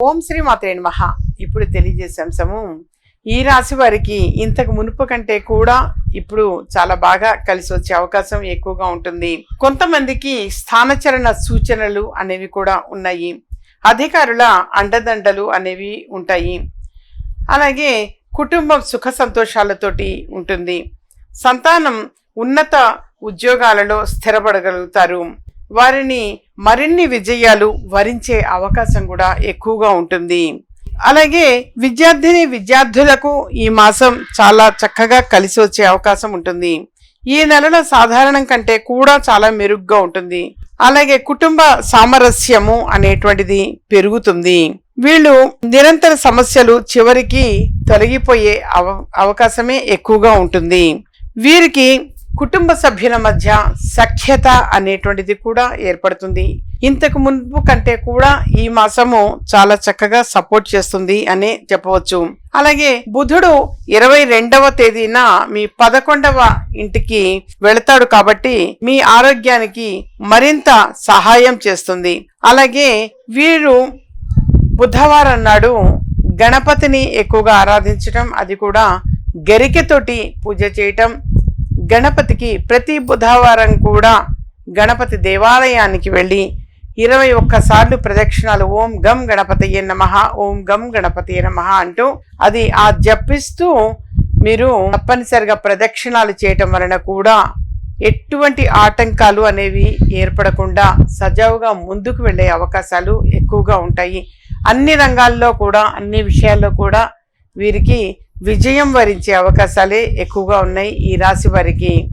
ఓం శ్రీ మాత్రే నమః. ఇప్పుడు తెలియజేసే అంశము ఈ రాశి వారికి ఇంతకు మునుపు కంటే కూడా ఇప్పుడు చాలా బాగా కలిసి వచ్చే అవకాశం ఎక్కువగా ఉంటుంది. కొంతమందికి స్థానచరణ సూచనలు అనేవి కూడా ఉన్నాయి. అధికారుల అండదండలు అనేవి ఉంటాయి. అలాగే కుటుంబం సుఖ సంతోషాలతోటి ఉంటుంది. సంతానం ఉన్నత ఉద్యోగాలలో స్థిరపడగలుగుతారు. వారిని మరిన్ని విజయాలు వరించే అవకాశం కూడా ఎక్కువగా ఉంటుంది. అలాగే విద్యార్థిని విద్యార్థులకు ఈ మాసం చాలా చక్కగా కలిసి వచ్చే అవకాశం ఉంటుంది. ఈ నెలలో సాధారణం కంటే కూడా చాలా మెరుగ్గా ఉంటుంది. అలాగే కుటుంబ సామరస్యము అనేటువంటిది పెరుగుతుంది. వీళ్ళు నిరంతర సమస్యలు చివరికి తొలగిపోయే అవ అవకాశమే ఎక్కువగా ఉంటుంది. వీరికి కుటుంబ సభ్యుల మధ్య సఖ్యత అనేటువంటిది కూడా ఏర్పడుతుంది. ఇంతకు మున్పు కంటే కూడా ఈ మాసము చాలా చక్కగా సపోర్ట్ చేస్తుంది అని చెప్పవచ్చు. అలాగే బుధుడు ఇరవై రెండవ తేదీన మీ పదకొండవ ఇంటికి వెళతాడు కాబట్టి మీ ఆరోగ్యానికి మరింత సహాయం చేస్తుంది. అలాగే వీరు బుధవారం నాడు గణపతిని ఎక్కువగా ఆరాధించటం అది కూడా గరికెతోటి పూజ చేయటం గణపతికి ప్రతి బుధవారం కూడా గణపతి దేవాలయానికి వెళ్ళి ఇరవై ఒక్కసార్లు ప్రదక్షిణాలు ఓం గం గణపతయ్య నమ ఓం గం గణపతయ్య నమ అంటూ అది ఆ జపిస్తూ మీరు తప్పనిసరిగా ప్రదక్షిణాలు చేయటం వలన కూడా ఎటువంటి ఆటంకాలు అనేవి ఏర్పడకుండా సజావుగా ముందుకు వెళ్ళే అవకాశాలు ఎక్కువగా ఉంటాయి. అన్ని రంగాల్లో కూడా అన్ని విషయాల్లో కూడా వీరికి విజయం వరించే అవకాశాలే ఎక్కువగా ఉన్నాయి ఈ రాశి వారికి.